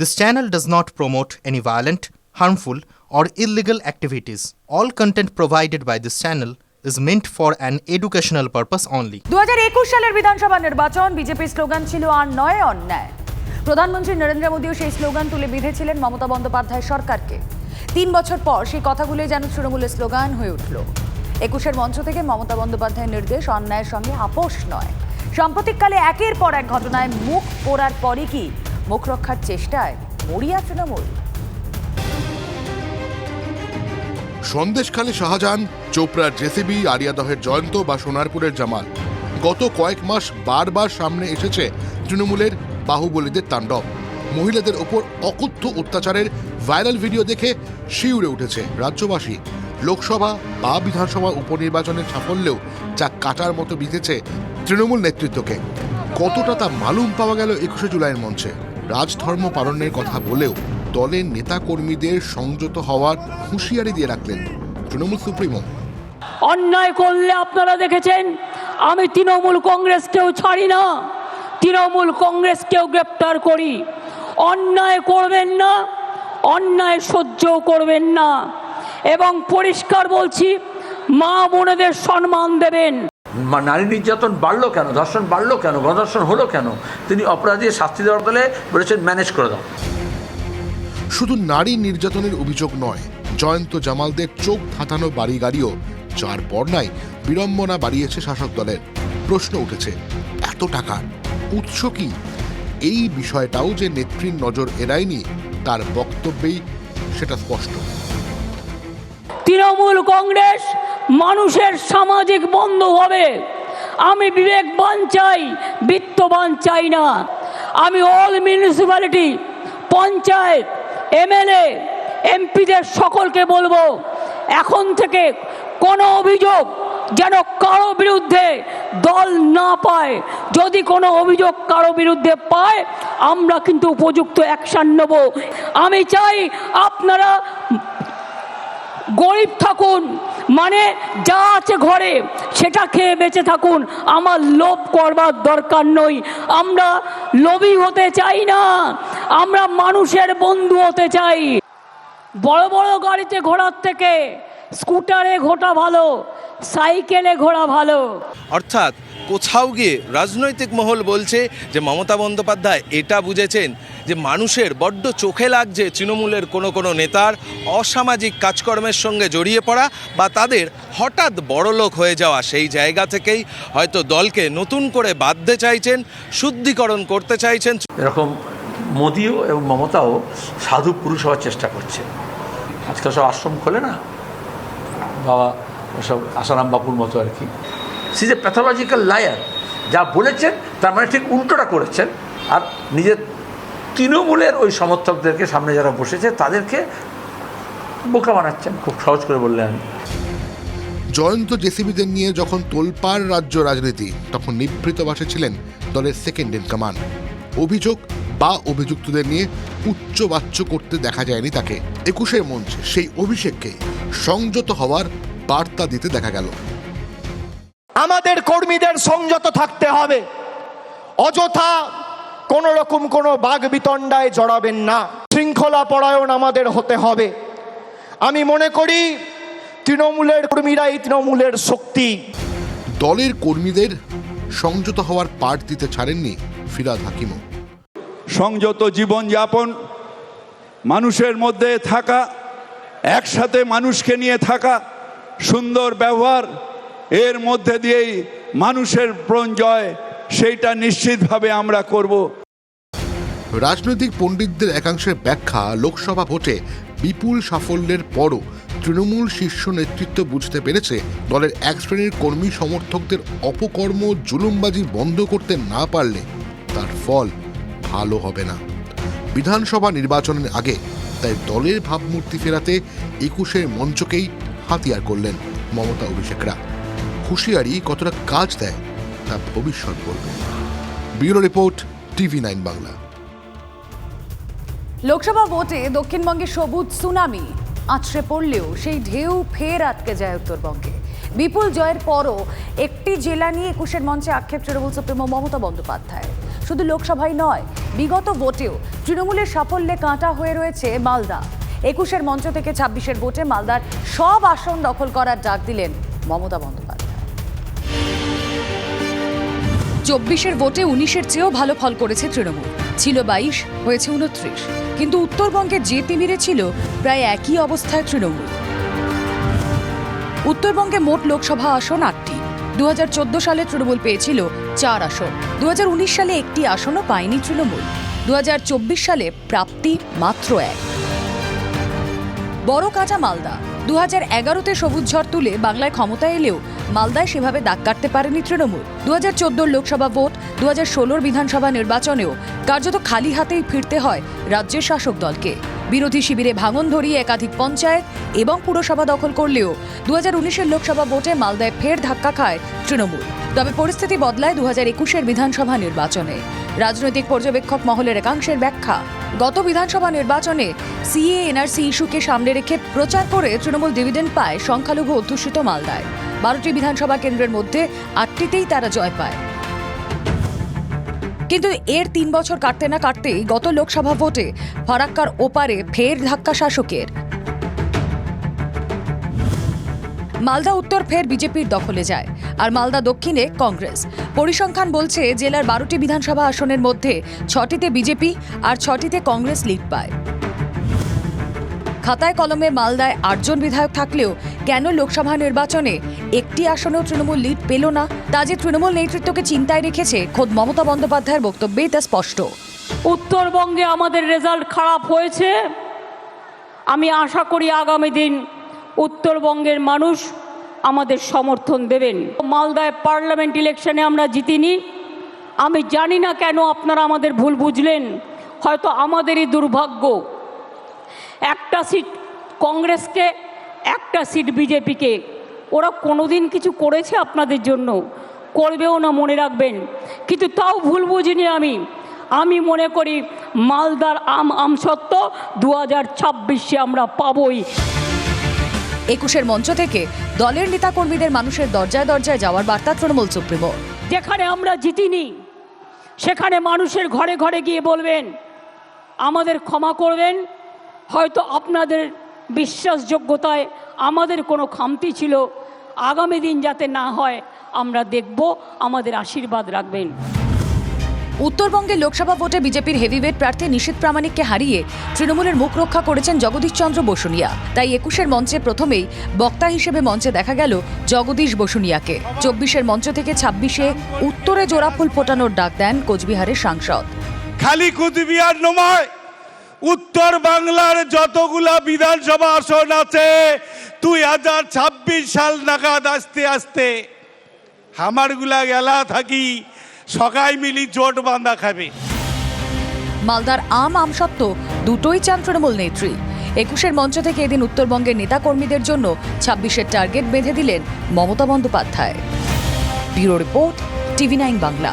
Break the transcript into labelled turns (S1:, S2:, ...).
S1: This channel does not promote any violent, harmful, or illegal activities. All content provided by this channel is meant for an educational purpose only.
S2: দু হাজার একুশ সালের বিধানসভা নির্বাচন বিজেপির slogan ছিল আর নয় অন্যায় প্রধানমন্ত্রী নরেন্দ্র মোদীও সেই স্লোগান তুলে বিঁধেছিলেন মমতা বন্দ্যোপাধ্যায় সরকারকে তিন বছর পর সেই কথাগুলোই যেন তৃণমূলের স্লোগান হয়ে উঠল একুশের মঞ্চ থেকে মমতা বন্দ্যোপাধ্যায়ের নির্দেশ অন্যায়ের সঙ্গে আপোষ নয় সাম্প্রতিককালে একের পর এক ঘটনায় মুখ পোড়ার পরই কি মুখ রক্ষার চেষ্টায় মরিয়া তৃণমূল।
S3: সন্দেশখালী শাহজাহান, চোপড়ার জেসিবি, আরিয়াদহের জয়ন্ত বা সোনারপুরের জামাল। গত কয়েক মাস বারবার সামনে এসেছে তৃণমূলের বাহুবলীদের তাণ্ডব। মহিলাদের ওপর অকথ্য অত্যাচারের ভাইরাল ভিডিও দেখে শিউরে উঠেছে রাজ্যবাসী। লোকসভা বা বিধানসভা উপনির্বাচনের সাফল্যেও যা কাটার মতো বিঁধেছে তৃণমূল নেতৃত্বকে। কতটা তা মালুম পাওয়া গেল একুশে জুলাইয়ের মঞ্চে। রাজধর্ম পালনের কথা বলেও দলের নেতাকর্মীদের সংযত হওয়ার হুঁশিয়ারি দিয়ে রাখলেন তৃণমূল সুপ্রিমো।
S4: অন্যায় করলে আপনারা দেখেছেন, আমি তৃণমূল কংগ্রেসকেও ছাড়ি না। তৃণমূল কংগ্রেসকেও গ্রেপ্তার করি। অন্যায় করবেন না, অন্যায় সহ্যও করবেন না। এবং পরিষ্কার বলছি, মা বোনেদের সম্মান দেবেন।
S5: নারী নির্যাতন বাড়লো কেন? ধর্ষণ বাড়লো কেন? গণধর্ষণ হলো কেন? তিনি অপরাধীর শাস্তি দেওয়ার বলে বলেছেন ম্যানেজ করে দাও।
S3: শুধু নারী নির্যাতনের অভিযোগ নয় জয়ন্ত জামালদের চোখ ধাঁধানো বাড়ি গাড়িও যার বর্ণায় বিড়ম্বনা বাড়িয়েছে শাসক দলের। প্রশ্ন উঠেছে এত টাকার উৎস কি? এই বিষয়টাও যে নেত্রীর নজর এড়ায়নি তার বক্তব্যেই সেটা স্পষ্ট।
S4: তৃণমূল কংগ্রেস মানুষের সামাজিক বন্ধু হবে। আমি বিবেকবান চাই, বিত্তবান চাই না। আমি অল মিউনিসিপ্যালিটি পঞ্চায়েত, এমএলএ, এমপিদের সকলকে বলব, এখন থেকে কোনো অভিযোগ যেন কারও বিরুদ্ধে দল না পায়। যদি কোনো অভিযোগ কারও বিরুদ্ধে পায়, আমরা কিন্তু উপযুক্ত অ্যাকশন নেব। আমি চাই আপনারা গরিব থাকুন মানে যা আছে ঘরে, সেটা খেয়ে বেঁচে থাকুন। আমার লোভ করবার দরকার নই। আমরা লোভী হতে চাই না। আমরা মানুষের বন্ধু হতে চাই। বড় বড় গাড়িতে ঘোরার থেকে স্কুটারে ঘোরা ভালো, সাইকেলে ঘোরা ভালো।
S6: অর্থাৎ কোথাও গিয়ে রাজনৈতিক মহল বলছে যে মমতা বন্দ্যোপাধ্যায় এটা বুঝেছেন যে মানুষের বড্ড চোখে লাগছে তৃণমূলের কোনো কোনো নেতার অসামাজিক কাজকর্মের সঙ্গে জড়িয়ে পড়া বা তাদের হঠাৎ বড়লোক হয়ে যাওয়া সেই জায়গা থেকেই হয়তো দলকে নতুন করে বাঁধতে চাইছেন, শুদ্ধিকরণ করতে চাইছেন।
S5: এরকম মোদিও এবং মমতাও সাধু পুরুষ হওয়ার চেষ্টা করছে। আজকাল সব আশ্রম খোলে না? বাবা, সব আসারাম বাপুর মতো আর কি। সি যে প্যাথোলজিক্যাল লায়ার যা বলেছেন, তার মানে ঠিক উল্টোটা করেছেন। আর নিজের তৃণমূলের ওই সমর্থকদেরকে সামনে যারা বসেছে, তাদেরকে বোকা বানাচ্ছেন, খুব সহজ করে বললেন
S3: জয়ন্ত জেসিবিদের নিয়ে যখন তোলপাড় রাজ্য রাজনীতি, তখন নিভৃত বাসে ছিলেন দলের সেকেন্ড ইন কমান্ড অভিযোগ বা অভিযুক্তদের নিয়ে উচ্চ বাচ্চ করতে দেখা যায়নি তাকে। একুশের মঞ্চে সেই অভিষেককে সংযত হওয়ার বার্তা দিতে দেখা গেল।
S7: আমাদের কর্মীদের সংযত থাকতে হবে। অযথা কোন রকম কোনো বাঘ বিতণ্ডায় জড়াবেন না। শৃঙ্খলা পরায়ণ আমাদের হতে হবে। আমি মনে করি তৃণমূলের কর্মীরাই তৃণমূলের শক্তি।
S3: দলের কর্মীদের সংযত হওয়ার পাঠ দিতে ছাড়েননি ফিরাদ হাকিমও।
S8: সংযত জীবনযাপন মানুষের মধ্যে থাকা একসাথে মানুষকে নিয়ে থাকা সুন্দর ব্যবহার এর মধ্যে দিয়েই মানুষের প্রঞ্জয় জয় সেইটা নিশ্চিতভাবে আমরা করব।
S3: রাজনৈতিক পণ্ডিতদের একাংশের ব্যাখ্যা লোকসভা ভোটে বিপুল সাফল্যের পরও তৃণমূল শীর্ষ নেতৃত্ব বুঝতে পেরেছে দলের এক শ্রেণির কর্মী সমর্থকদের অপকর্ম জুলুমবাজি বন্ধ করতে না পারলে তার ফল ভালো হবে না। বিধানসভা নির্বাচনের আগে তাই দলের ভাবমূর্তি ফেরাতে একুশের মঞ্চকেই হাতিয়ার করলেন মমতা অভিষেকরা। হুঁশিয়ারি কতটা কাজ দেয় তা ভবিষ্যৎ বলবে। Bureau report, TV nine Bangla.
S2: Lok Sabha ভোটে দক্ষিণবঙ্গে সবুজ সুনামি, আছড়ে পড়লেও সেই ঢেউ ফের আটকে যায় উত্তরবঙ্গে। বিপুল জয়ের পরও একটি জেলা নিয়ে একুশের মঞ্চে আক্ষেপ তৃণমূল সুপ্রিমো মমতা বন্দ্যোপাধ্যায় শুধু লোকসভায় নয়, বিগত ভোটেও তৃণমূলের সাফল্যে কাঁটা হয়ে রয়েছে মালদা। একুশের মঞ্চ থেকে ছাব্বিশের ভোটে মালদার সব আসন দখল করার ডাক দিলেন মমতা বন্দ্যোপাধ্যায়। চব্বিশের ভোটে উনিশের চেয়েও ভালো ফল করেছে তৃণমূল। ছিল বাইশ, হয়েছে উনত্রিশ। কিন্তু উত্তরবঙ্গে যে তিমিরে ছিল, প্রায় একই অবস্থায় তৃণমূল। উত্তরবঙ্গে মোট লোকসভা আসন আটটি। দু হাজার চোদ্দ সালে তৃণমূল পেয়েছিল চার আসন। দু হাজার উনিশ সালে একটি আসনও পায়নি তৃণমূল। দু হাজার চব্বিশ সালে প্রাপ্তি মাত্র এক। বড় কাজা মালদা। দু হাজার এগারোতে সবুজ ঝড় তুলে বাংলায় ক্ষমতা এলেও মালদায় সেভাবে দাগ কাটতে পারেনি তৃণমূল। দু হাজার চোদ্দোর লোকসভা ভোট দু হাজার ষোলোর বিধানসভা নির্বাচনেও কার্যত খালি হাতেই ফিরতে হয় রাজ্যের শাসক দলকে। বিরোধী শিবিরে ভাঙন ধরিয়ে একাধিক পঞ্চায়েত এবং পুরসভা দখল করলেও দু হাজার উনিশের লোকসভা ভোটে মালদায় ফের ধাক্কা খায় তৃণমূল। তবে পরিস্থিতি বদলায় দু হাজার একুশের বিধানসভা নির্বাচনে। রাজনৈতিক পর্যবেক্ষক মহলের একাংশের ব্যাখ্যা গত বিধানসভা নির্বাচনে সিএ এনআরসি ইস্যুকে সামনে রেখে প্রচার করে তৃণমূল ডিভিডেন্ড পায় সংখ্যালঘু অধ্যুষিত মালদায়। বারোটি বিধানসভা কেন্দ্রের মধ্যে আটটিতেই তারা জয় পায়। কিন্তু এর তিন বছর কাটতে না কাটতেই গত লোকসভা ভোটে ফারাক্কার ওপারে ফের ধাক্কা শাসকের। মালদা উত্তর ফের বিজেপির দখলে যায়, আর মালদা দক্ষিণে কংগ্রেস। পরিসংখ্যান বলছে, জেলার বারোটি বিধানসভা আসনের মধ্যে ছটিতে বিজেপি আর ছটিতে কংগ্রেস লিড পায়। খাতায় কলমে মালদায় আটজন বিধায়ক থাকলেও কেন লোকসভা নির্বাচনে একটি আসনেও তৃণমূল লিড পেল না, তা যে তৃণমূল নেতৃত্বকে চিন্তায় রেখেছে খোদ মমতা বন্দ্যোপাধ্যায়ের বক্তব্যেই তা স্পষ্ট।
S4: উত্তরবঙ্গে আমাদের রেজাল্ট খারাপ হয়েছে। আমি আশা করি আগামী দিন উত্তরবঙ্গের মানুষ আমাদের সমর্থন দেবেন। মালদায় পার্লামেন্ট ইলেকশনে আমরা জিতিনি। আমি জানি না কেন আপনারা আমাদের ভুল বুঝলেন। হয়তো আমাদেরই দুর্ভাগ্য। একটা সিট কংগ্রেসকে, একটা সিট বিজেপিকে। ওরা কোনোদিন কিছু করেছে আপনাদের জন্য? করবেও না মনে রাখবেন। কিন্তু তাও ভুল বুঝিনি আমি। আমি মনে করি মালদার আম আম সত্য দু হাজার ছাব্বিশে আমরা পাবই।
S2: একুশের মঞ্চ থেকে দলের নেতাকর্মীদের মানুষের দরজায় দরজায় যাওয়ার বার্তা তৃণমূল সুপ্রিমো।
S4: যেখানে আমরা জিতিনি, সেখানে মানুষের ঘরে ঘরে গিয়ে বলবেন, আমাদের ক্ষমা করবেন, হয়তো আপনাদের বিশ্বাসযোগ্যতায় আমাদের কোনো খামতি ছিল, আগামী দিন যাতে না হয়, আমরা দেখব, আমাদের আশীর্বাদ রাখবেন।
S2: উত্তরবঙ্গে লোকসভা ভোটে বিজেপির হেভিওয়েট প্রার্থী নিশীত প্রামাণিককে হারিয়ে তৃণমূলের মুখ রক্ষা করেছেন জগদীশচন্দ্র বসুনিয়া। তাই একুশের মঞ্চে প্রথমেই বক্তা হিসেবে মঞ্চে দেখা গেল জগদীশ বসুনিয়াকে। চব্বিশের মঞ্চ থেকে ছাব্বিশে উত্তরে জোড়াফুল ফোটানোর ডাক দেন কোচবিহারের সাংসদ।
S9: খালি কুচবিহার নয়, উত্তর বাংলার যতগুলা বিধানসভা আসন আছে, দুই হাজার ছাব্বিশ সাল নাগাদ আসতে আসতে হামারগুলা গেলা থাকি সকাই মিলি জোট বাঁধা খাবে।
S2: মালদার আম আম আমসত্ত্ব দুটোই চান তৃণমূল নেত্রী। একুশের মঞ্চ থেকে এদিন উত্তরবঙ্গের নেতাকর্মীদের জন্য ছাব্বিশের টার্গেট বেঁধে দিলেন Mamata Bandyopadhyay. Bureau report TV nine Bangla.